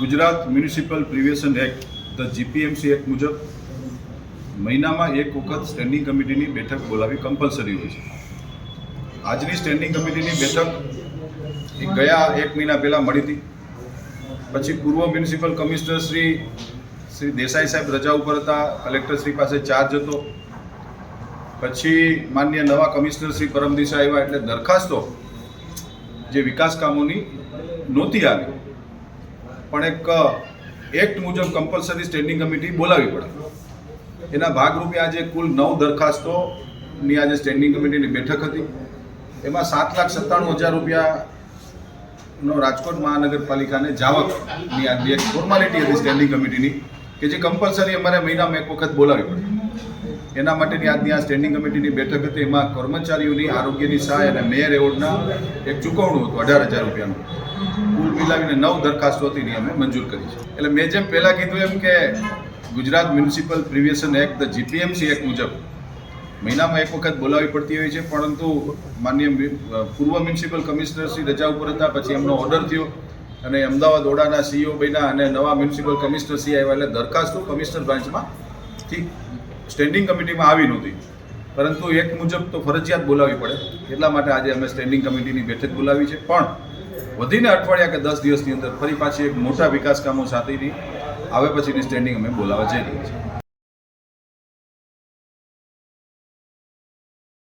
Gujarat municipal provision act the GPMC act મુજબ મહિનામાં એક વખત સ્ટેન્ડિંગ કમિટીની બેઠક બોલાવી કમ્પલસરી હોય છે. આજની સ્ટેન્ડિંગ કમિટીની બેઠક એ ગયા એક મહિના પહેલાં મળી હતી. પછી પૂર્વ મ્યુનિસિપલ કમિશનર શ્રી શ્રી દેસાઈ સાહેબ રજા ઉપર હતા કલેક્ટર શ્રી પાસે ચાર્જ હતો. પછી માન્ય નવા કમિશનર શ્રી પરમદિશા આવ્યા, એટલે દરખાસ્તો જે વિકાસ કામોની નહોતી આવી. પણ એક એક્ટ મુજબ કમ્પલસરી સ્ટેન્ડિંગ કમિટી બોલાવી પડે. એના ભાગરૂપે આજે કુલ નવ દરખાસ્તોની આજે સ્ટેન્ડિંગ કમિટીની બેઠક હતી. એમાં સાત લાખ સત્તાણું હજાર રૂપિયાનો રાજકોટ મહાનગરપાલિકાને જાવકની આજે એક ફોર્માલિટી હતી સ્ટેન્ડિંગ કમિટીની કે જે કમ્પલસરી અમારે મહિનામાં એક વખત બોલાવી પડે. એના માટેની આજની આ સ્ટેન્ડિંગ કમિટીની બેઠક હતી. એમાં કર્મચારીઓની આરોગ્યની સહાય અને મેયર એવોર્ડના એક ચૂકવણું હતું, અઢાર હજાર રૂપિયાનું. કુલ મિલાવીને નવ દરખાસ્તો હતી અમે મંજૂર કરી છે. એટલે મેં જેમ પહેલાં કીધું એમ કે Gujarat municipal provision act the GPMC act મુજબ મહિનામાં એક વખત બોલાવવી પડતી હોય છે, પરંતુ માન્ય પૂર્વ મ્યુનિસિપલ કમિશનરશ્રી રજા ઉપર હતા, પછી એમનો ઓર્ડર થયો અને અમદાવાદ ઓડાના સીઈઓ બન્યા અને નવા મ્યુનિસિપલ કમિશનર સી આવ્યા. એટલે દરખાસ્તો કમિશનર બ્રાન્ચમાં થી સ્ટેન્ડિંગ કમિટીમાં આવી નહોતી. પરંતુ એક મુજબ તો ફરજિયાત બોલાવવી પડે. એટલા માટે આજે અમે સ્ટેન્ડિંગ કમિટીની બેઠક બોલાવી છે. પણ વધીને અઠવાડિયા કે દસ દિવસની અંદર ફરી પાછી એક મોટા વિકાસ કામો સાથેની આવે પછીની સ્ટેન્ડિંગ અમે બોલાવવા જઈ રહી છીએ.